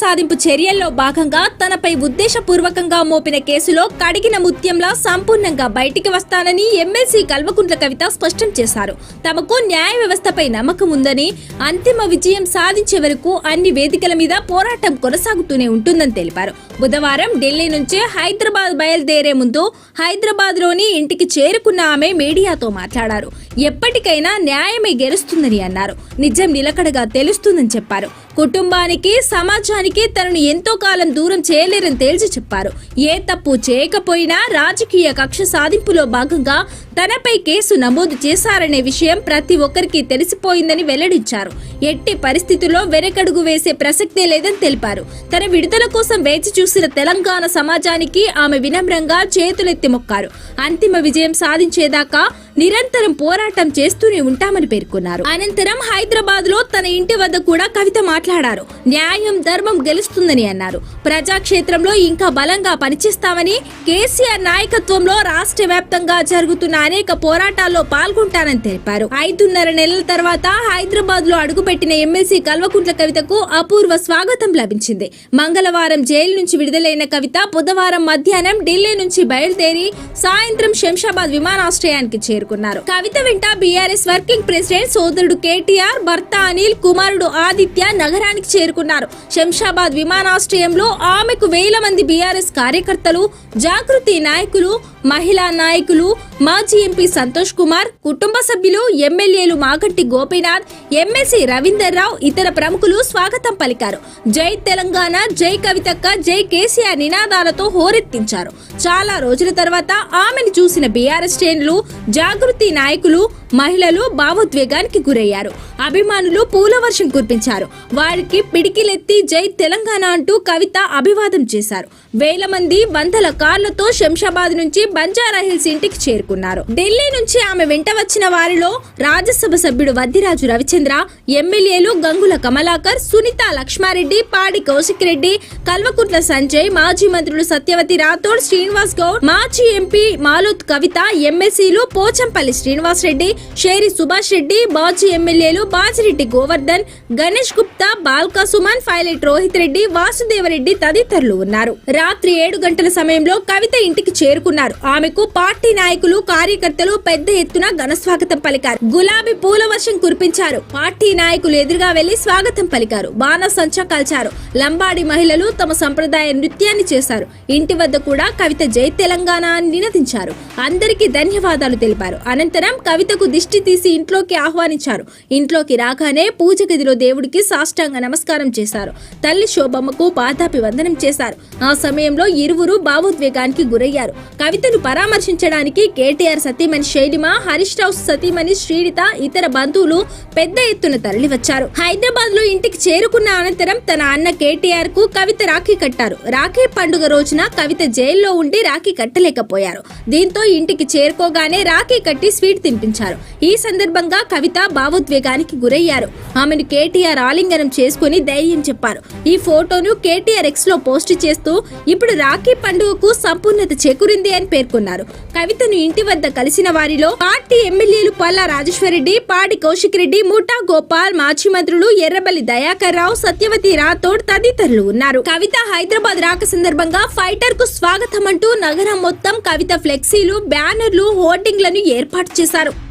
సాధింపు చర్యల్లో భాగంగా తనపై ఉద్దేశపూర్వకంగా మోపిన కేసులో కడిగిన ముత్యంలా సంపూర్ణంగా బయటికి వస్తానని ఎమ్మెల్సీ కల్వకుంట్ల కవిత స్పష్టం చేశారు. తమకు న్యాయ వ్యవస్థపై నమ్మకం ఉందని అంతిమ విజయం సాధించే వరకు అన్ని వేదికల మీద పోరాటం కొనసాగుతూనే ఉంటుందని తెలిపారు. బుధవారం ఢిల్లీ నుంచి హైదరాబాద్ బయలుదేరే ముందు హైదరాబాద్లోని ఇంటికి చేరుకున్న ఆమె మీడియాతో మాట్లాడారు. ఎప్పటికైనా న్యాయమే గెలుస్తుందని అన్నారు. నిజం నిలకడగా తెలుస్తుందని చెప్పారు. కుటుంబానికి సమాజానికి తనను ఎంతో కాలం దూరం చేయలేరని తేల్చి చెప్పారు. ఏ తప్పు చేయకపోయినా రాజకీయ కక్ష సాధింపులో భాగంగా తనపై కేసు నమోదు చేశారనే విషయం ప్రతి ఒక్కరికి తెలిసిపోయిందని వెల్లడించారు. ఎట్టి పరిస్థితుల్లో వెనకడుగు వేసే ప్రసక్తే లేదని తెలిపారు. తన విడుదల కోసం వేచి చూసిన తెలంగాణ సమాజానికి ఆమె వినమ్రంగా చేతులెత్తి మొక్కారు. అంతిమ విజయం సాధించేదాకా నిరంతరం పోరాటం చేస్తూనే ఉంటామని పేర్కొన్నారు. అనంతరం హైదరాబాద్లో తన ఇంటి వద్ద కూడా కవిత మాట్లాడారు. న్యాయం ధర్మం గెలుస్తుందని అన్నారు. ప్రజాక్షేత్రంలో ఇంకా బలంగా పనిచేస్తామని కేసీఆర్ నాయకత్వంలో రాష్ట్ర వ్యాప్తంగా జరుగుతున్న అనేక పోరాటాల్లో పాల్గొంటానని తెలిపారు. ఐదున్నర నెలల తర్వాత హైదరాబాద్లో అడుగుపెట్టిన ఎమ్మెల్సీ కల్వకుంట్ల కవితకు అపూర్వ స్వాగతం లభించింది. మంగళవారం జైలు నుంచి విడుదలైన కవిత బుధవారం మధ్యాహ్నం ఢిల్లీ నుంచి బయలుదేరి సాయంత్రం శంషాబాద్ విమానాశ్రయానికి చేరు పేర్కొన్నారు. కవిత వెంట బీఆర్ఎస్ వర్కింగ్ ప్రెసిడెంట్ సోదరుడు కేటీఆర్ భర్త అనిల్ కుమారుడు ఆదిత్య నగరానికి చేరుకున్నారు. శంషాబాద్ విమానాశ్రయంలో ఆమెకు వేల మంది బీఆర్ఎస్ కార్యకర్తలు జాగృతి నాయకులు మహిళా నాయకులు మాజీ ఎంపీ సంతోష్ కుమార్ కుటుంబ సభ్యులు ఎమ్మెల్యేలు మాగంటి గోపీనాథ్ ఎమ్మెల్సీ రవీందర్ రావు ఇతర ప్రముఖులు స్వాగతం పలికారు. జై తెలంగాణ జై కవితక్క జై కేసీఆర్ నినాదాలతో హోరెత్తించారు. చాలా రోజుల తర్వాత ఆమెను చూసిన బీఆర్ఎస్ శ్రేణులు జాగృతి నాయకులు మహిళలు భావోద్వేగానికి గురయ్యారు. అభిమానులు పూల వర్షం కురిపించారు. వారికి పిడికిలెత్తి జై తెలంగాణ అంటూ కవిత అభివాదం చేశారు. వేల మంది వందల కార్లతో శంషాబాద్ నుంచి బంజారాహిల్స్ ఇంటికి చేరుకున్నారు. ఢిల్లీ నుంచి ఆమె వెంట వచ్చిన వారిలో రాజ్యసభ సభ్యుడు వద్దిరాజు రవిచంద్ర ఎమ్మెల్యేలు గంగుల కమలాకర్ సునీత లక్ష్మారెడ్డి పాడి కౌశిక్ రెడ్డి కల్వకుంట్ల సంజయ్ మాజీ మంత్రులు సత్యవతి రాథోడ్ శ్రీనివాస్ గౌడ్ మాజీ ఎంపీ మాలోత్ కవిత ఎమ్మెల్సీలు పోచంపల్లి శ్రీనివాస్ రెడ్డి షేరి సుభాష్ రెడ్డి బాజీ ఎమ్మెల్యేలు బాజిరెడ్డి గోవర్ధన్ గణేష్ గుప్తా బాల్కా సుమన్ పైలట్ రోహిత్ రెడ్డి వాసుదేవరెడ్డి తదితరులు ఉన్నారు. రాత్రి ఏడు గంటల సమయంలో కవిత ఇంటికి చేరుకున్నారు. ఆమెకు పార్టీ నాయకులు కార్యకర్తలు పెద్ద ఎత్తున ఘన స్వాగతం పలికారు. గులాబీ పూల వర్షం కురిపించారు. పార్టీ నాయకులు ఎదురుగా వెళ్ళి స్వాగతం పలికారు. బాణ సంచా కాల్చారు. లంబాడి మహిళలు తమ సంప్రదాయ నృత్యాన్ని చేశారు. ఇంటి వద్ద కూడా కవిత జై తెలంగాణ అని నినదించారు. అందరికీ ధన్యవాదాలు తెలిపారు. అనంతరం కవితకు దిష్టి తీసి ఇంట్లోకి ఆహ్వానించారు. ఇంట్లోకి రాగానే పూజ గదిలో దేవుడికి సాష్టాంగ నమస్కారం చేశారు. తల్లి శోభమ్మకు పాదాపి వందనం చేశారు. ఆ సమయంలో ఇరువురు భావోద్వేగానికి గురయ్యారు. కవితను పరామర్శించడానికి కేటీఆర్ సతీమణి శైలిమ హరీష్ రావు సతీమణి శ్రీనిత ఇతర బంధువులు పెద్ద ఎత్తున తరలివచ్చారు. హైదరాబాద్లో ఇంటికి చేరుకున్న అనంతరం తన అన్న కేటీఆర్కు కవిత రాఖీ కట్టారు. రాఖీ పండుగ రోజున కవిత జైల్లో ఉండి రాఖీ కట్టలేకపోయారు. దీంతో ఇంటికి చేరుకోగానే రాఖీ కట్టి స్వీట్ తినిపించారు. ఈ సందర్భంగా కవిత భావోద్వేగానికి గురయ్యారు. ఆమెను కేటీఆర్ ఆలింగనం చేసుకుని ధైర్యం చెప్పారు. ఈ ఫోటోను కేటీఆర్ ఎక్స్లో పోస్ట్ చేస్తూ ఇప్పుడు రాఖీ పండుగకు సంపూర్ణత చేకూరింది అని పేర్కొన్నారు. కవితను ఇంటి వద్ద కలిసిన వారిలో పార్టీ ఎమ్మెల్యేలు పల్లా రాజేశ్వరరెడ్డి పాడి కౌశిక్ రెడ్డి ముఠా గోపాల్ మాజీ మంత్రులు ఎర్రబల్లి దయాకర్ రావు సత్యవతి రాథోడ్ తదితరులు ఉన్నారు. కవిత హైదరాబాద్ రాక సందర్భంగా ఫైటర్కు స్వాగతం అంటూ నగరం మొత్తం కవిత ఫ్లెక్సీలు బ్యానర్లు హోర్డింగ్లను ఏర్పాటు చేశారు.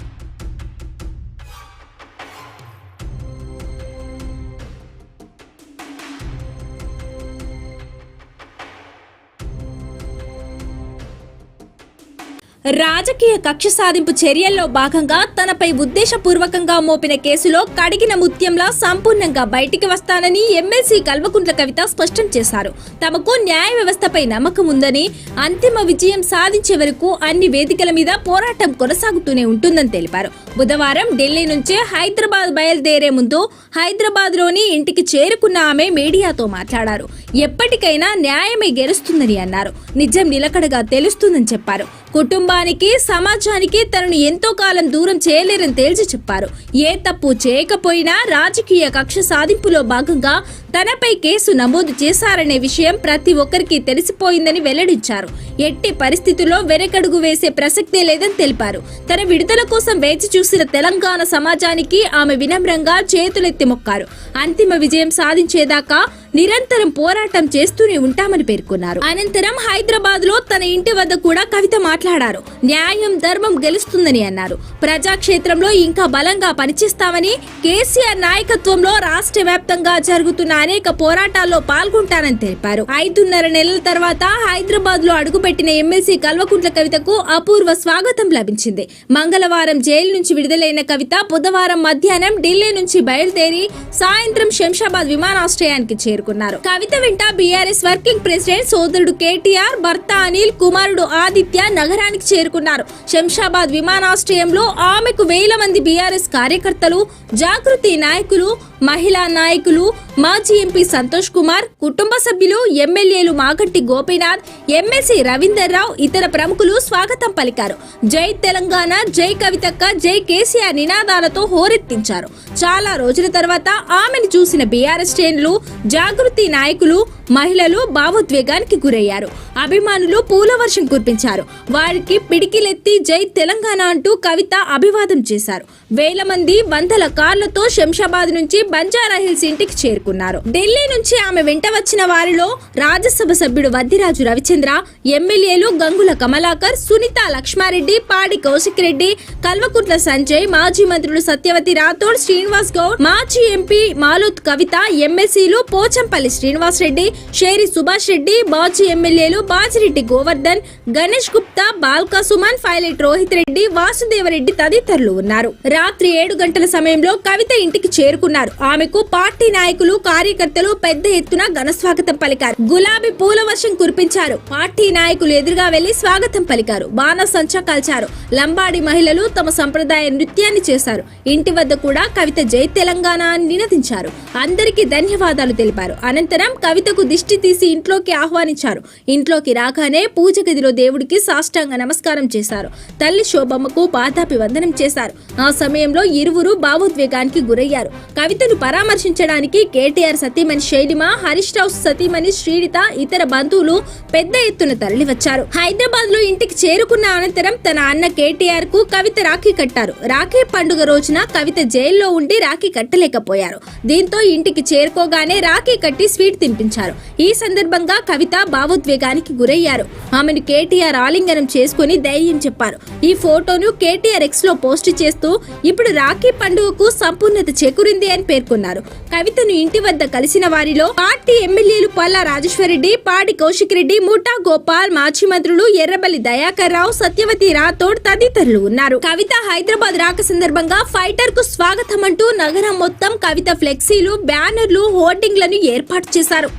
రాజకీయ కక్ష సాధింపు చర్యల్లో భాగంగా తనపై ఉద్దేశపూర్వకంగా మోపిన కేసులో కడిగిన ముత్యంలా సంపూర్ణంగా బయటికి వస్తానని ఎమ్మెల్సీ కల్వకుంట్ల కవిత స్పష్టం చేశారు. తమకు న్యాయ వ్యవస్థపై నమ్మకం ఉందని అంతిమ విజయం సాధించే వరకు అన్ని వేదికల మీద పోరాటం కొనసాగుతూనే ఉంటుందని తెలిపారు. బుధవారం ఢిల్లీ నుంచి హైదరాబాద్ బయలుదేరే ముందు హైదరాబాద్లోని ఇంటికి చేరుకున్న ఆమె మీడియాతో మాట్లాడారు. ఎప్పటికైనా న్యాయమే గెలుస్తుందని అన్నారు. నిజం నిలకడగా తెలుస్తుందని చెప్పారు. కుటుంబానికి సమాజానికి తనను ఎంతో కాలం దూరం చేయలేరని తేల్చి చెప్పారు. ఏ తప్పు చేయకపోయినా రాజకీయ కక్ష సాధింపులో భాగంగా తనపై కేసు నమోదు చేశారనే విషయం ప్రతి ఒక్కరికి తెలిసిపోయిందని వెల్లడించారు. ఎట్టి పరిస్థితుల్లో వెనకడుగు వేసే ప్రసక్తే లేదని తెలిపారు. తన విడుదల కోసం వేచి చూసిన తెలంగాణ సమాజానికి ఆమె వినమ్రంగా చేతులెత్తి మొక్కారు. అంతిమ విజయం సాధించేదాకా నిరంతరం పోరాటం చేస్తూనే ఉంటామని పేర్కొన్నారు. అనంతరం హైదరాబాద్లో తన ఇంటి వద్ద కూడా కవిత మాట్లాడారు. న్యాయం ధర్మం గెలుస్తుందని అన్నారు. ప్రజాక్షేత్రంలో ఇంకా బలంగా పనిచేస్తామని కేసీఆర్ నాయకత్వంలో రాష్ట్ర వ్యాప్తంగా జరుగుతున్న అనేక పోరాటాల్లో పాల్గొంటానని తెలిపారు. ఐదున్నర నెలల తర్వాత హైదరాబాద్లో అడుగుపెట్టిన ఎమ్మెల్సీ కల్వకుంట్ల కవితకు అపూర్వ స్వాగతం లభించింది. మంగళవారం జైలు నుంచి విడుదలైన కవిత బుధవారం మధ్యాహ్నం ఢిల్లీ నుంచి బయలుదేరి సాయంత్రం శంషాబాద్ విమానాశ్రయానికి చేరు చేరుకున్నారు కవిత వెంట బీఆర్ఎస్ వర్కింగ్ ప్రెసిడెంట్ సోదరుడు కేటీఆర్ భర్త అనిల్ కుమారుడు ఆదిత్య నగరానికి చేరుకున్నారు. శంషాబాద్ విమానాశ్రయంలో ఆమెకు వేల మంది బీఆర్ఎస్ కార్యకర్తలు జాగృతి నాయకులు మహిళా నాయకులు మాజీ ఎంపీ సంతోష్ కుమార్ కుటుంబ సభ్యులు ఎమ్మెల్యేలు మాగంటి గోపీనాథ్ ఎమ్మెల్సీ రవీందర్ రావు ఇతర ప్రముఖులు స్వాగతం పలికారు. జై తెలంగాణ జై కవితక్క జై కేసీఆర్ నినాదాలతో హోరెత్తించారు. చాలా రోజుల తర్వాత ఆమెను చూసిన బీఆర్ఎస్ శ్రేణులు జాగృతి నాయకులు మహిళలు భావోద్వేగానికి గురయ్యారు. అభిమానులు పూల వర్షం కురిపించారు. వారికి పిడికిలెత్తి జై తెలంగాణ అంటూ కవిత అభివాదం చేశారు. వేల మంది వందల కార్లతో శంషాబాద్ నుంచి బంజారా హిల్స్ ఇంటికి చేరుకున్నారు. ఢిల్లీ నుంచి ఆమె వెంట వచ్చిన వారిలో రాజ్యసభ సభ్యుడు వద్దిరాజు రవిచంద్ర ఎమ్మెల్యేలు గంగుల కమలాకర్ సునీత లక్ష్మారెడ్డి పాడి కౌశిక్ రెడ్డి కల్వకుంట్ల సంజయ్ మాజీ మంత్రులు సత్యవతి రాథోడ్ శ్రీనివాస్ గౌడ్ మాజీ ఎంపీ మాలోత్ కవిత ఎమ్మెల్సీలు పోచంపల్లి శ్రీనివాస్ రెడ్డి షేరి సుభాష్ రెడ్డి బాచి ఎమ్మెల్యేలు బాజిరెడ్డి గోవర్ధన్ గణేష్ గుప్తా బాల్కా సుమన్ పైలట్ రోహిత్ రెడ్డి వాసుదేవరెడ్డి తదితరులు ఉన్నారు. రాత్రి ఏడు గంటల సమయంలో కవిత ఇంటికి చేరుకున్నారు. ఆమెకు పార్టీ నాయకులు కార్యకర్తలు పెద్ద ఎత్తున ఘన స్వాగతం పలికారు. గులాబీ పూల వర్షం కురిపించారు. పార్టీ నాయకులు ఎదురుగా వెళ్ళి స్వాగతం పలికారు. బాణసంచా కాల్చారు. లంబాడి మహిళలు తమ సంప్రదాయ నృత్యాన్ని చేశారు. ఇంటి వద్ద కూడా కవిత జై తెలంగాణ అని నినదించారు. అందరికీ ధన్యవాదాలు తెలిపారు. అనంతరం కవితకు దిష్టి తీసి ఇంట్లోకి ఆహ్వానించారు. ఇంట్లోకి రాగానే పూజ గదిలో దేవుడికి సాష్టాంగ నమస్కారం చేశారు. తల్లి శోభమ్మకు పాదాపి వందనం చేశారు. ఆ సమయంలో ఇరువురు భావోద్వేగానికి గురయ్యారు. కవితను పరామర్శించడానికి కేటీఆర్ సతీమణి శైలిమ హరీష్ రావు సతీమణి శ్రీడిత ఇతర బంధువులు పెద్ద ఎత్తున తరలివచ్చారు హైదరాబాద్లో ఇంటికి చేరుకున్న అనంతరం తన అన్న కేటీఆర్కు కవిత రాఖీ కట్టారు. రాఖీ పండుగ రోజున కవిత జైల్లో ఉండి రాఖీ కట్టలేకపోయారు. దీంతో ఇంటికి చేరుకోగానే రాఖీ కట్టి స్వీట్ తినిపించారు. ఈ సందర్భంగా కవిత భావోద్వేగానికి గురయ్యారు. ఆమెను కేటీఆర్ ఆలింగనం చేసుకుని ధైర్యం చెప్పారు. ఈ ఫోటోను కేటీఆర్ ఎక్స్లో పోస్ట్ చేస్తూ ఇప్పుడు రాఖీ పండుగకు సంపూర్ణత చేకూరింది అని పేర్కొన్నారు. కవితను ఇంటి వద్ద కలిసిన వారిలో పార్టీ ఎమ్మెల్యేలు పల్లా రాజేశ్వరరెడ్డి పాడి కౌశిక్ రెడ్డి ముఠా గోపాల్ మాజీ మంత్రులు ఎర్రబల్లి దయాకర్ రావు సత్యవతి రాథోడ్ తదితరులు ఉన్నారు. కవిత హైదరాబాద్ రాక సందర్భంగా ఫైటర్కు స్వాగతం అంటూ నగరం మొత్తం కవిత ఫ్లెక్సీలు బ్యానర్లు హోర్డింగ్లను ఏర్పాటు చేశారు.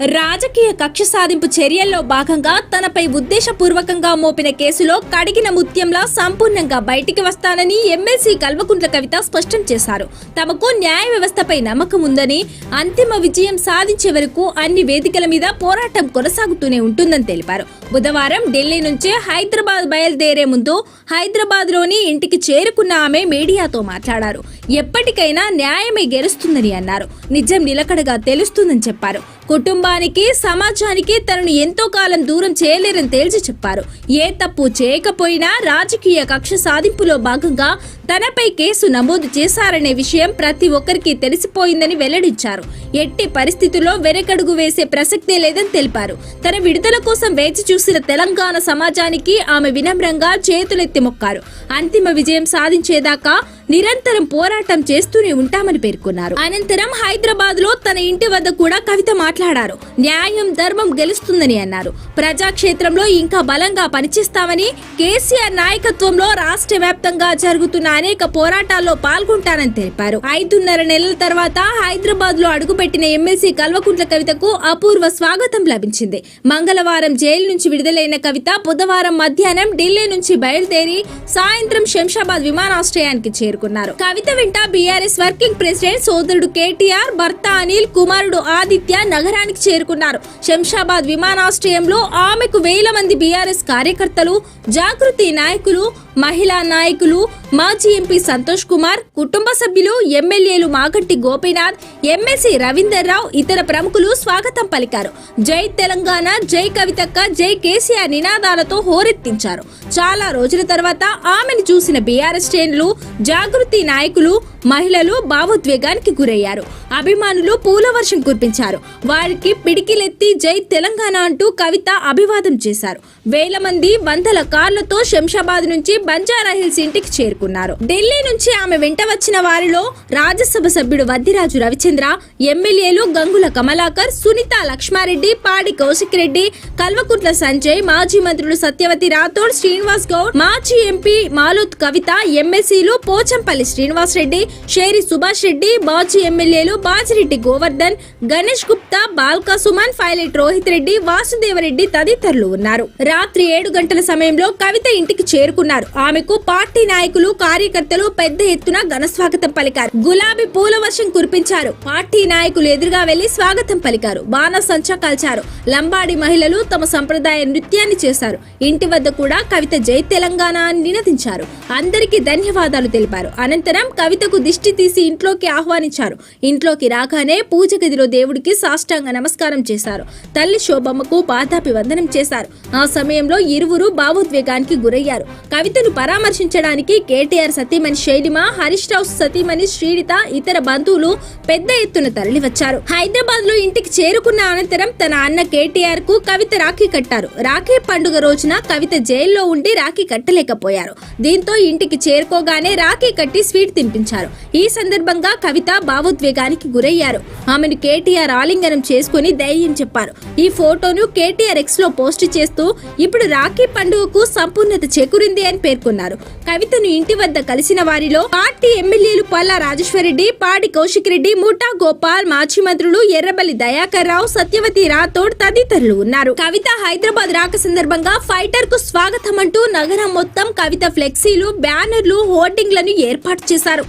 రాజకీయ కక్ష సాధింపు చర్యల్లో భాగంగా తనపై ఉద్దేశపూర్వకంగా మోపిన కేసులో కడిగిన ముత్యంలా సంపూర్ణంగా బయటికి వస్తానని ఎమ్మెల్సీ కల్వకుంట్ల కవిత స్పష్టం చేశారు. తమకు న్యాయ వ్యవస్థపై నమ్మకం ఉందని అంతిమ విజయం సాధించే వరకు అన్ని వేదికల మీద పోరాటం కొనసాగుతూనే ఉంటుందని తెలిపారు. బుధవారం ఢిల్లీ నుంచి హైదరాబాద్ బయలుదేరే ముందు హైదరాబాద్లోని ఇంటికి చేరుకున్న ఆమె మీడియాతో మాట్లాడారు. ఎప్పటికైనా న్యాయమే గెలుస్తుందని అన్నారు. నిజం నిలకడగా తెలుస్తుందని చెప్పారు. కుటుంబానికి సమాజానికి తనను ఎంతో కాలం దూరం చేయలేరని తేల్చి చెప్పారు. ఏ తప్పు చేయకపోయినా రాజకీయ కక్ష సాధింపులో భాగంగా తనపై కేసు నమోదు చేశారనే విషయం ప్రతి ఒక్కరికి తెలిసిపోయిందని వెల్లడించారు. ఎట్టి పరిస్థితుల్లో వెనకడుగు వేసే ప్రసక్తే లేదని తెలిపారు. తన విడుదల కోసం వేచి చూసిన తెలంగాణ సమాజానికి ఆమె వినమ్రంగా చేతులెత్తి మొక్కారు. అంతిమ విజయం సాధించేదాకా నిరంతరం పోరాటం చేస్తూనే ఉంటామని పేర్కొన్నారు. అనంతరం హైదరాబాద్లో తన ఇంటి వద్ద కూడా కవిత మాట్లాడారు. న్యాయం ధర్మం గెలుస్తుందని అన్నారు. ప్రజాక్షేత్రంలో ఇంకా బలంగా పనిచేస్తామని కేసీఆర్ నాయకత్వంలో రాష్ట్ర వ్యాప్తంగా జరుగుతున్న అనేక పోరాటాల్లో పాల్గొంటానని తెలిపారు. ఐదున్నర నెలల తర్వాత హైదరాబాద్లో అడుగుపెట్టిన ఎమ్మెల్సీ కల్వకుంట్ల కవితకు అపూర్వ స్వాగతం లభించింది. మంగళవారం జైలు నుంచి విడుదలైన కవిత బుధవారం మధ్యాహ్నం ఢిల్లీ నుంచి బయలుదేరి సాయంత్రం శంషాబాద్ విమానాశ్రయానికి చేరు చేరుకున్నారు కవిత వెంట బీఆర్ఎస్ వర్కింగ్ ప్రెసిడెంట్ సోదరుడు కేటీఆర్ భర్త అనిల్ కుమారుడు ఆదిత్య నగరానికి చేరుకున్నారు. శంషాబాద్ విమానాశ్రయంలో ఆమెకు వేల మంది బీఆర్ఎస్ కార్యకర్తలు జాగృతి నాయకులు మహిళా నాయకులు మాజీ ఎంపీ సంతోష్ కుమార్ కుటుంబ సభ్యులు ఎమ్మెల్యేలు మాగంటి గోపీనాథ్ ఎమ్మెల్సీ రవీందర్ రావు ఇతర ప్రముఖులు స్వాగతం పలికారు. జై తెలంగాణ జై కవితక్క జై కేసీఆర్ నినాదాలతో హోరెత్తించారు. చాలా రోజుల తర్వాత ఆమెను చూసిన బీఆర్ఎస్ శ్రేణులు జాగృతి నాయకులు మహిళలు భావోద్వేగానికి గురయ్యారు. అభిమానులు పూల వర్షం కురిపించారు. వారికి పిడికిలెత్తి జై తెలంగాణ అంటూ కవిత అభివాదం చేశారు. వేల మంది వందల కార్లతో శంషాబాద్ నుంచి బంజారా హిల్స్ ఇంటికి చేరుకున్నారు. ఢిల్లీ నుంచి ఆమె వెంట వచ్చిన వారిలో రాజ్యసభ సభ్యుడు వద్దిరాజు రవిచంద్ర ఎమ్మెల్యేలు గంగుల కమలాకర్ సునీత లక్ష్మారెడ్డి పాడి కౌశిక్ రెడ్డి కల్వకుంట్ల సంజయ్ మాజీ మంత్రులు సత్యవతి రాథోడ్ శ్రీనివాస్ గౌడ్ మాజీ ఎంపీ మాలోత్ కవిత ఎమ్మెల్సీలు పోచంపల్లి శ్రీనివాస్ రెడ్డి షేరి సుభాష్ రెడ్డి మాజీ ఎమ్మెల్యేలు బాజిరెడ్డి గోవర్ధన్ గణేష్ గుప్తా బాల్కా సుమన్ పైలట్ రోహిత్ రెడ్డి వాసుదేవరెడ్డి తదితరులు ఉన్నారు. రాత్రి ఏడు గంటల సమయంలో కవిత ఇంటికి చేరుకున్నారు. ఆమెకు పార్టీ నాయకులు కార్యకర్తలు పెద్ద ఎత్తున ఘన స్వాగతం పలికారు. గులాబీ పూల వర్షం కురిపించారు. పార్టీ నాయకులు ఎదురుగా వెళ్ళి స్వాగతం పలికారు. బాణసంచ కాల్చారు. లంబాడి మహిళలు తమ సంప్రదాయ నృత్యాన్ని చేశారు. ఇంటి వద్ద కూడా కవిత జై తెలంగాణ అని నినదించారు. అందరికీ ధన్యవాదాలు తెలిపారు. అనంతరం కవితకు దిష్టి తీసి ఇంట్లోకి ఆహ్వానించారు. ఇంట్లోకి రాగానే పూజ గదిలో దేవుడికి సాష్టాంగ నమస్కారం చేశారు. తల్లి శోభమ్మకు పాదాపి వందనం చేశారు. ఆ సమయంలో ఇరువురు భావోద్వేగానికి గురయ్యారు. కవితను పరామర్శించడానికి కేటీఆర్ సతీమణి శైలిమ హరీష్ రావు సతీమణి శ్రీడిత ఇతర బంధువులు పెద్ద ఎత్తున తరలివచ్చారు. హైదరాబాద్లో ఇంటికి చేరుకున్న అనంతరం తన అన్న కేటీఆర్కు కవిత రాఖీ కట్టారు. రాఖీ పండుగ రోజున కవిత జైల్లో ఉండి రాఖీ కట్టలేకపోయారు. దీంతో ఇంటికి చేరుకోగానే రాఖీ కట్టి స్వీట్ తినిపించారు. ఈ సందర్భంగా కవిత భావోద్వేగానికి గురయ్యారు. ఆమెను కేటీఆర్ ఆలింగనం చేసుకుని ధైర్యం చెప్పారు. ఈ ఫోటోను కేటీఆర్ ఎక్స్లో పోస్ట్ చేస్తూ ఇప్పుడు రాఖీ పండుగకు సంపూర్ణత చేకూరింది అని పేర్కొన్నారు. కవితను ఇంటి వద్ద కలిసిన వారిలో పార్టీ ఎమ్మెల్యేలు పల్లా రాజేశ్వరరెడ్డి పాడి కౌశిక్ రెడ్డి ముఠా గోపాల్ మాజీ మంత్రులు ఎర్రబల్లి దయాకర్ రావు సత్యవతి రాథోడ్ తదితరులు ఉన్నారు. కవిత హైదరాబాద్ రాక సందర్భంగా ఫైటర్కు స్వాగతం అంటూ నగరం మొత్తం కవిత ఫ్లెక్సీలు బ్యానర్లు హోర్డింగ్లను ఏర్పాటు చేశారు.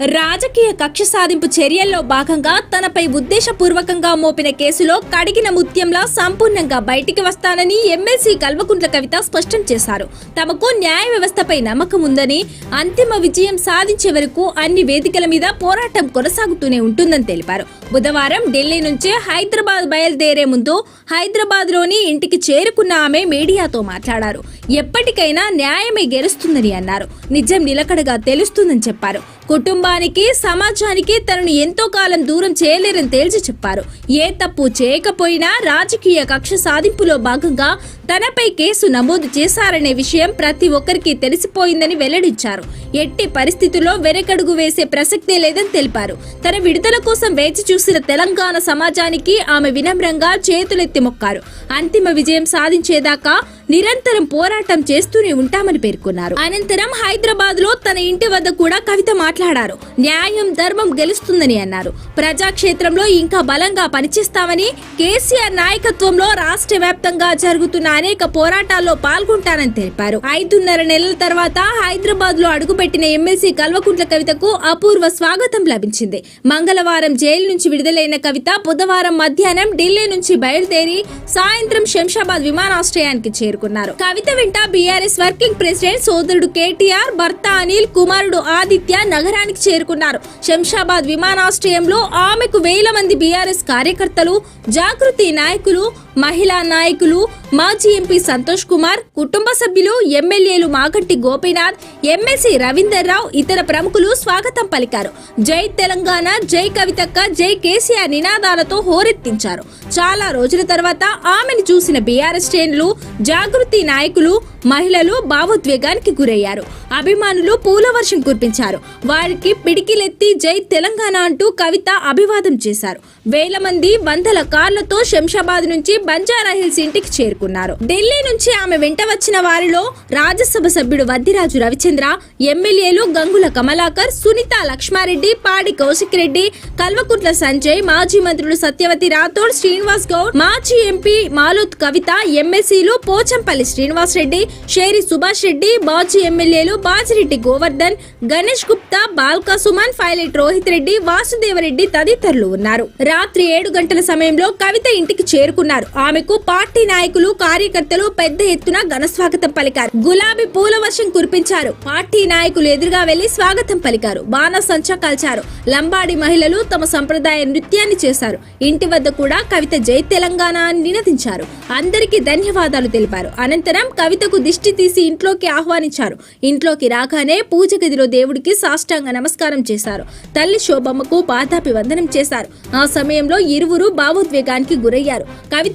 రాజకీయ కక్ష సాధింపు చర్యల్లో భాగంగా తనపై ఉద్దేశపూర్వకంగా మోపిన కేసులో కడిగిన ముత్యంలా సంపూర్ణంగా బయటికి వస్తానని ఎమ్మెల్సీ కల్వకుంట్ల కవిత స్పష్టం చేశారు. తమకు న్యాయ వ్యవస్థపై నమ్మకం ఉందని అంతిమ విజయం సాధించే వరకు అన్ని వేదికల మీద పోరాటం కొనసాగుతూనే ఉంటుందని తెలిపారు. బుధవారం ఢిల్లీ నుంచి హైదరాబాద్ బయలుదేరే ముందు హైదరాబాద్లోని ఇంటికి చేరుకున్న ఆమె మీడియాతో మాట్లాడారు. ఎప్పటికైనా న్యాయమే గెలుస్తుందని అన్నారు. నిజం నిలకడగా తెలుస్తుందని చెప్పారు. కుటుంబానికి సమాజానికి తనను ఎంతో కాలం దూరం చేయలేరని తేల్చి చెప్పారు. ఏ తప్పు చేయకపోయినా రాజకీయ కక్ష సాధింపులో భాగంగా తనపై కేసు నమోదు చేశారనే విషయం ప్రతి ఒక్కరికి తెలిసిపోయిందని వెల్లడించారు. ఎట్టి పరిస్థితుల్లో వెనకడుగు వేసే ప్రసక్తే లేదని తెలిపారు. తన విడుదల కోసం వేచి చూసిన తెలంగాణ సమాజానికి ఆమె వినమ్రంగా చేతులెత్తి మొక్కారు. అంతిమ విజయం సాధించేదాకా నిరంతరం పోరాటం చేస్తూనే ఉంటామని పేర్కొన్నారు. అనంతరం హైదరాబాద్లో తన ఇంటి వద్ద కూడా కవిత మాట్లాడారు. న్యాయం ధర్మం గెలుస్తుందని అన్నారు. ప్రజాక్షేత్రంలో ఇంకా బలంగా పనిచేస్తామని కేసీఆర్ నాయకత్వంలో రాష్ట్ర వ్యాప్తంగా జరుగుతున్న అనేక పోరాటాల్లో పాల్గొంటానని తెలిపారు. ఐదున్నర నెలల తర్వాత హైదరాబాద్లో అడుగుపెట్టిన ఎమ్మెల్సీ కల్వకుంట్ల కవితకు అపూర్వ స్వాగతం లభించింది. మంగళవారం జైలు నుంచి విడుదలైన కవిత బుధవారం మధ్యాహ్నం ఢిల్లీ నుంచి బయలుదేరి సాయంత్రం శంషాబాద్ విమానాశ్రయానికి చేరుకున్నారు. కవిత వెంట బీఆర్ఎస్ వర్కింగ్ ప్రెసిడెంట్ సోదరుడు కేటీఆర్ భర్త అనిల్ కుమారుడు ఆదిత్య నగరానికి చేరుకున్నారు. శంషాబాద్ విమానాశ్రయంలో ఆమెకు వేల మంది బీఆర్ఎస్ కార్యకర్తలు జాగృతి నాయకులు మహిళా నాయకులు మాజీ ఎంపీ సంతోష్ కుమార్ కుటుంబ సభ్యులు ఎమ్మెల్యేలు మాగంటి గోపీనాథ్ ఎమ్మెల్సీ రవీందర్ రావు ఇతర ప్రముఖులు స్వాగతం పలికారు. జై తెలంగాణ జై కవితక్క జై కేసీఆర్ నినాదాలతో హోరెత్తించారు. చాలా రోజుల తర్వాత ఆమెను చూసిన బీఆర్ఎస్ శ్రేణులు జాగృతి నాయకులు మహిళలు భావోద్వేగానికి గురయ్యారు. అభిమానులు పూల వర్షం కురిపించారు. వారికి పిడికిలెత్తి జై తెలంగాణ అంటూ కవిత అభివాదం చేశారు. వేల మంది వందల కార్లతో శంషాబాద్ నుంచి బంజారా హిల్స్ ఇంటికి చేరుకున్నారు. ఢిల్లీ నుంచి ఆమె వెంట వచ్చిన వారిలో రాజ్యసభ సభ్యుడు వద్దిరాజు రవిచంద్ర ఎమ్మెల్యేలు గంగుల కమలాకర్ సునీత లక్ష్మారెడ్డి పాడి కౌశిక్ రెడ్డి కల్వకుంట్ల సంజయ్ మాజీ మంత్రులు సత్యవతి రాథోడ్ శ్రీనివాస్ గౌడ్ మాజీ ఎంపీ మాలోత్ కవిత ఎమ్మెల్సీలు పోచంపల్లి శ్రీనివాస్ రెడ్డి షేరి సుభాష్ రెడ్డి మాజీ ఎమ్మెల్యేలు బాజిరెడ్డి గోవర్ధన్ గణేష్ గుప్తా బాల్కా సుమన్ పైలట్ రోహిత్ రెడ్డి వాసుదేవరెడ్డి తదితరులు ఉన్నారు. రాత్రి ఏడు గంటల సమయంలో కవిత ఇంటికి చేరుకున్నారు. ఆమెకు పార్టీ నాయకులు కార్యకర్తలు పెద్ద ఎత్తున ఘన స్వాగతం పలికారు. గులాబీ పూల వర్షం కురిపించారు. పార్టీ నాయకులు ఎదురుగా వెళ్ళి స్వాగతం పలికారు. బాణసంచా కాల్చారు. లంబాడి మహిళలు తమ సంప్రదాయ నృత్యాన్ని చేశారు. ఇంటి వద్ద కూడా కవిత జై తెలంగాణ అని నినదించారు. అందరికీ ధన్యవాదాలు తెలిపారు. అనంతరం కవితకు దిష్టి తీసి ఇంట్లోకి ఆహ్వానించారు. ఇంట్లోకి రాగానే పూజ గదిలో దేవుడికి సాష్టాంగ నమస్కారం చేశారు. తల్లి శోభమ్మకు పాదాపి వందనం చేశారు. ఆ సమయంలో ఇరువురు భావోద్వేగానికి గురయ్యారు.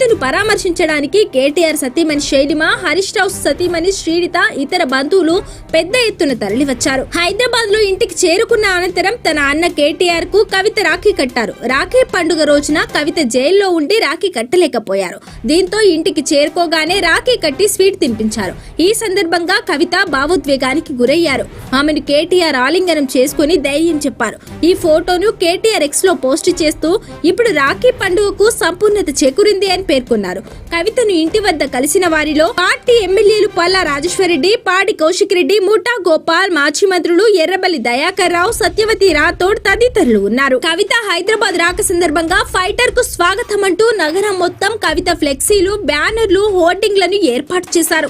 కవితను పరామర్శించడానికి కేటీఆర్ సతీమణి శైలిమ హరీష్ రావు సతీమణి శ్రీడిత ఇతర బంధువులు పెద్ద ఎత్తున తరలివచ్చారు. హైదరాబాద్లో ఇంటికి చేరుకున్న అనంతరం తన అన్న కేటీఆర్కు కవిత రాఖీ కట్టారు. రాఖీ పండుగ రోజున కవిత జైల్లో ఉండి రాఖీ కట్టలేకపోయారు. దీంతో ఇంటికి చేరుకోగానే రాఖీ కట్టి స్వీట్ తినిపించారు. ఈ సందర్భంగా కవిత భావోద్వేగానికి గురయ్యారు. ఆమెను కేటీఆర్ ఆలింగనం చేసుకుని ధైర్యం చెప్పారు. ఈ ఫోటోను కేటీఆర్ ఎక్స్లో పోస్ట్ చేస్తూ ఇప్పుడు రాఖీ పండుగకు సంపూర్ణత చేకూరింది అని పేర్కొన్నారు. కవితను ఇంటి వద్ద కలిసిన వారిలో పార్టీ ఎమ్మెల్యేలు పల్లా రాజేశ్వరరెడ్డి పాడి కౌశిక్ రెడ్డి ముఠా గోపాల్ మాజీ మంత్రులు ఎర్రబల్లి దయాకర్ రావు సత్యవతి రాథోడ్ తదితరులు ఉన్నారు. కవిత హైదరాబాద్ రాక సందర్భంగా ఫైటర్కు స్వాగతం అంటూ నగరం మొత్తం కవిత ఫ్లెక్సీలు బ్యానర్లు హోర్డింగ్లను ఏర్పాటు చేశారు.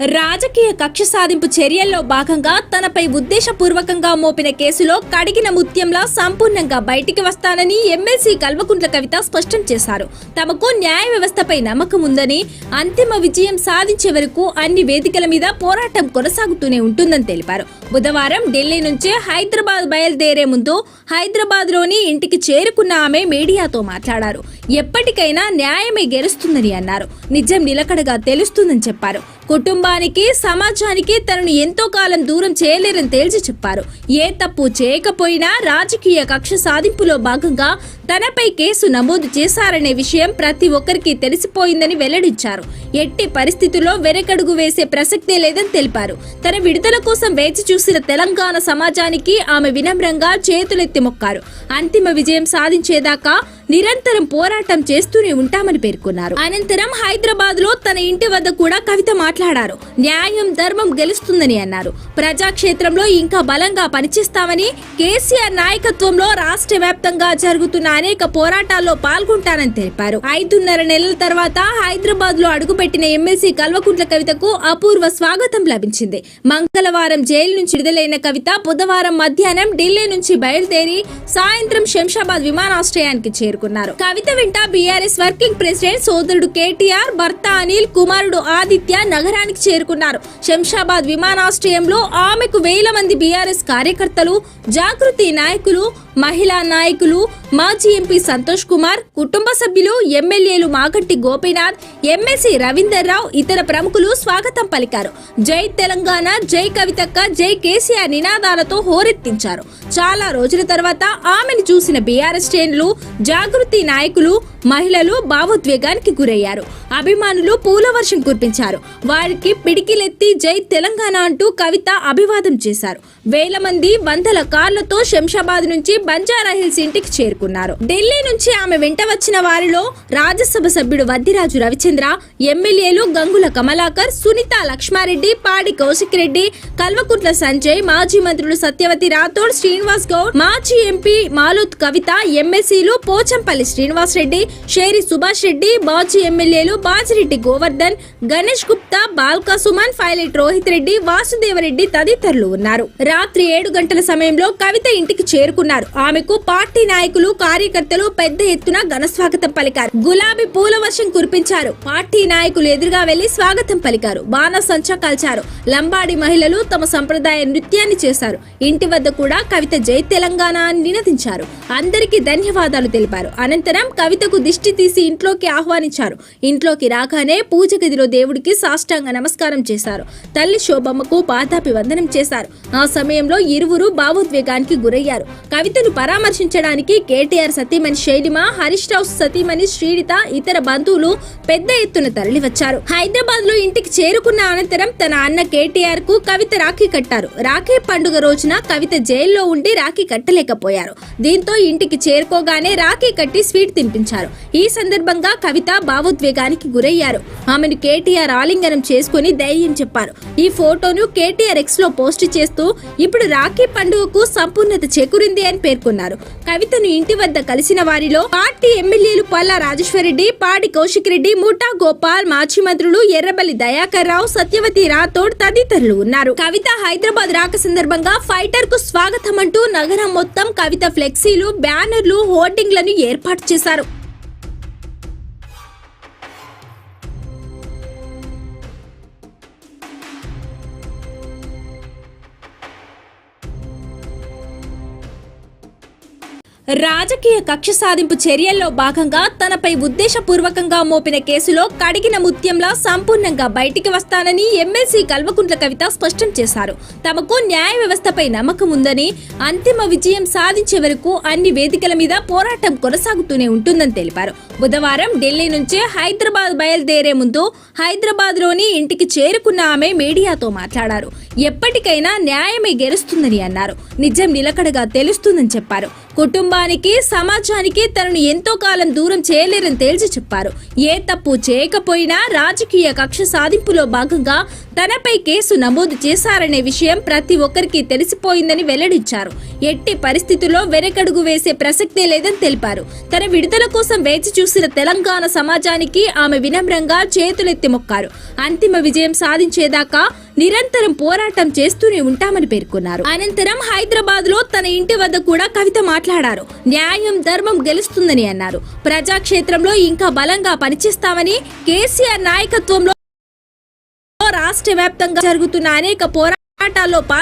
రాజకీయ కక్ష సాధింపు చర్యల్లో భాగంగా తనపై ఉద్దేశపూర్వకంగా మోపిన కేసులో కడిగిన ముత్యంలా సంపూర్ణంగా బయటికి వస్తానని ఎమ్మెల్సీ కల్వకుంట్ల కవిత స్పష్టం చేశారు. తమకు న్యాయ వ్యవస్థపై నమ్మకం ఉందని అంతిమ విజయం సాధించే వరకు అన్ని వేదికల మీద పోరాటం కొనసాగుతూనే ఉంటుందని తెలిపారు. బుధవారం ఢిల్లీ నుంచి హైదరాబాద్ బయలుదేరే ముందు హైదరాబాద్లోని ఇంటికి చేరుకున్న ఆమె మీడియాతో మాట్లాడారు. ఎప్పటికైనా న్యాయమే గెలుస్తుందని అన్నారు. నిజం నిలకడగా తెలుస్తుందని చెప్పారు. కుటుంబానికి సమాజానికి తనను ఎంతో కాలం దూరం చేయలేరని తేల్చి చెప్పారు. ఏ తప్పు చేయకపోయినా రాజకీయ కక్ష సాధింపులో భాగంగా తనపై కేసు నమోదు చేశారనే విషయం ప్రతి ఒక్కరికి తెలిసిపోయిందని వెల్లడించారు. ఎట్టి పరిస్థితుల్లో వెనకడుగు వేసే ప్రసక్తే లేదని తెలిపారు. తన విడుదల కోసం వేచి చూసిన తెలంగాణ సమాజానికి ఆమె వినమ్రంగా చేతులెత్తి మొక్కారు. అంతిమ విజయం సాధించేదాకా నిరంతరం పోరాటం చేస్తూనే ఉంటామని పేర్కొన్నారు. అనంతరం హైదరాబాద్లో తన ఇంటి వద్ద కూడా కవిత మాట్లాడారు. న్యాయం ధర్మం గెలుస్తుందని అన్నారు. ప్రజాక్షేత్రంలో ఇంకా బలంగా పనిచేస్తామని కేసీఆర్ నాయకత్వంలో రాష్ట్ర వ్యాప్తంగా జరుగుతున్న అనేక పోరాటాల్లో పాల్గొంటానని తెలిపారు. ఐదున్నర నెలల తర్వాత హైదరాబాద్లో అడుగుపెట్టిన ఎమ్మెల్సీ కల్వకుంట్ల కవితకు అపూర్వ స్వాగతం లభించింది. మంగళవారం జైలు నుంచి విడుదలైన కవిత బుధవారం మధ్యాహ్నం ఢిల్లీ నుంచి బయలుదేరి సాయంత్రం శంషాబాద్ విమానాశ్రయానికి చేరుకున్నారు. కవిత వెంట బీఆర్ఎస్ వర్కింగ్ ప్రెసిడెంట్ సోదరుడు కేటీఆర్ భర్త అనిల్ కుమారుడు ఆదిత్య నగరానికి చేరుకున్నారు. శంషాబాద్ విమానాశ్రయంలో ఆమెకు వేల మంది బీఆర్ఎస్ కార్యకర్తలు జాగృతి నాయకులు మహిళా నాయకులు మాజీ ఎంపీ సంతోష్ కుమార్ కుటుంబ సభ్యులు ఎమ్మెల్యేలు మాగంటి గోపీనాథ్ ఎమ్మెల్సీ రవీందర్ రావు ఇతర ప్రముఖులు స్వాగతం పలికారు. జై తెలంగాణ జై కవితక్క జై కేసీఆర్ నినాదాలతో హోరెత్తించారు. చాలా రోజుల తర్వాత ఆమెను చూసిన బీఆర్ఎస్ శ్రేణులు జాగృతి నాయకులు మహిళలు భావోద్వేగానికి గురయ్యారు. అభిమానులు పూల వర్షం కురిపించారు. వారికి పిడికిలెత్తి జై తెలంగాణ అంటూ కవిత అభివాదం చేశారు. వేల మంది వందల కార్లతో శంషాబాద్ నుంచి బంజారాహిల్స్ ఇంటికి చేరుకున్నారు. ఢిల్లీ నుంచి ఆమె వెంట వచ్చిన వారిలో రాజ్యసభ సభ్యుడు వద్దిరాజు రవిచంద్ర ఎమ్మెల్యేలు గంగుల కమలాకర్ సునీత లక్ష్మారెడ్డి పాడి కౌశిక్ రెడ్డి కల్వకుంట్ల సంజయ్ మాజీ మంత్రులు సత్యవతి రాథోడ్ శ్రీనివాస్ గౌడ్ మాజీ ఎంపీ మాలోత్ కవిత ఎమ్మెల్సీలు పోచంపల్లి శ్రీనివాస్ రెడ్డి షేరి సుభాష్ రెడ్డి మాజీ ఎమ్మెల్యేలు బాజిరెడ్డి గోవర్ధన్ గణేష్ గుప్తా బాల్కా సుమన్ పైలట్ రోహిత్ రెడ్డి వాసుదేవరెడ్డి తదితరులు ఉన్నారు. రాత్రి ఏడు గంటల సమయంలో కవిత ఇంటికి చేరుకున్నారు. ఆమెకు పార్టీ నాయకులు కార్యకర్తలు పెద్ద ఎత్తున ఘన స్వాగతం పలికారు. గులాబీ పూల వర్షం కురిపించారు. పార్టీ నాయకులు ఎదురుగా వెళ్ళి స్వాగతం పలికారు. బాణసంచా కాల్చారు. లంబాడి మహిళలు తమ సంప్రదాయ నృత్యాన్ని చేశారు. ఇంటి వద్ద కూడా కవిత జై తెలంగాణ అని నినదించారు. అందరికీ ధన్యవాదాలు తెలిపారు. అనంతరం కవితకు దిష్టి తీసి ఇంట్లోకి ఆహ్వానించారు. ఇంట్లోకి రాగానే పూజ గదిలో దేవుడికి సాష్టాంగ నమస్కారం చేశారు. తల్లి శోభమ్మకు పాదాపి వందనం చేశారు. ఆ సమయంలో ఇరువురు భావోద్వేగానికి గురయ్యారు. కవితను పరామర్శించడానికి కేటీఆర్ సతీమణి శైలిమ హరీష్ రావు సతీమణి శ్రీడిత ఇతర బంధువులు పెద్ద ఎత్తున తరలివచ్చారు. హైదరాబాద్లో ఇంటికి చేరుకున్న అనంతరం తన అన్న కేటీఆర్కు కవిత రాఖీ కట్టారు. రాఖీ పండుగ రోజున కవిత జైల్లో ఉండి రాఖీ కట్టలేకపోయారు. దీంతో ఇంటికి చేరుకోగానే రాఖీ కట్టి స్వీట్ తినిపించారు. ఈ సందర్భంగా కవిత భావోద్వేగానికి గురయ్యారు. ఆమెను కేటీఆర్ ఆలింగనం చేసుకుని ధైర్యం చెప్పారు. ఈ ఫోటోను కేటీఆర్ ఎక్స్లో పోస్ట్ చేస్తూ ఇప్పుడు రాఖీ పండుగకు సంపూర్ణత చేకూరింది అని పేర్కొన్నారు. కవితను ఇంటి వద్ద కలిసిన వారిలో పార్టీ ఎమ్మెల్యేలు పల్లా రాజేశ్వరరెడ్డి పాడి కౌశిక్ రెడ్డి ముఠా గోపాల్ మాజీ మంత్రులు ఎర్రబల్లి దయాకర్ రావు సత్యవతి రాథోడ్ తదితరులు ఉన్నారు. కవిత హైదరాబాద్ రాక సందర్భంగా ఫైటర్కు స్వాగతం అంటూ నగరం మొత్తం కవిత ఫ్లెక్సీలు బ్యానర్లు హోర్డింగ్లను ఏర్పాటు చేశారు. రాజకీయ కక్ష సాధింపు చర్యల్లో భాగంగా తనపై ఉద్దేశపూర్వకంగా మోపిన కేసులో కడిగిన ముత్యంలా సంపూర్ణంగా బయటికి వస్తానని ఎమ్మెల్సీ కల్వకుంట్ల కవిత స్పష్టం చేశారు. తమకు న్యాయ వ్యవస్థపై నమ్మకం ఉందని అంతిమ విజయం సాధించే వరకు అన్ని వేదికల మీద పోరాటం కొనసాగుతూనే ఉంటుందని తెలిపారు. బుధవారం ఢిల్లీ నుంచి హైదరాబాద్ బయలుదేరే ముందు హైదరాబాద్లోని ఇంటికి చేరుకున్న ఆమె మీడియాతో మాట్లాడారు. ఎప్పటికైనా న్యాయమే గెలుస్తుందని అన్నారు. నిజం నిలకడగా తెలుస్తుందని చెప్పారు. కుటుంబానికి సమాజానికి తనను ఎంతో కాలం దూరం చేయలేరని తేల్చి చెప్పారు. ఏ తప్పు చేయకపోయినా రాజకీయ కక్ష సాధింపులో భాగంగా తనపై కేసు నమోదు చేశారనే విషయం ప్రతి ఒక్కరికి తెలిసిపోయిందని వెల్లడించారు. ఎట్టి పరిస్థితుల్లో వెనకడుగు వేసే ప్రసక్తే లేదని తెలిపారు. తన విడుదల కోసం వేచి చూసిన తెలంగాణ సమాజానికి ఆమె వినమ్రంగా చేతులెత్తి మొక్కారు. అంతిమ విజయం సాధించేదాకా నిరంతరం పోరాటం చేస్తూనే ఉంటామని పేర్కొన్నారు. అనంతరం హైదరాబాద్లో తన ఇంటి వద్ద కూడా కవిత మాట్లాడారు. న్యాయం ధర్మం గెలుస్తుందని అన్నారు. ప్రజాక్షేత్రంలో ఇంకా బలంగా పనిచేస్తామని కేసీఆర్ నాయకత్వంలో రాష్ట్ర వ్యాప్తంగా జరుగుతున్న అనేక పోరాటాల్లో పా-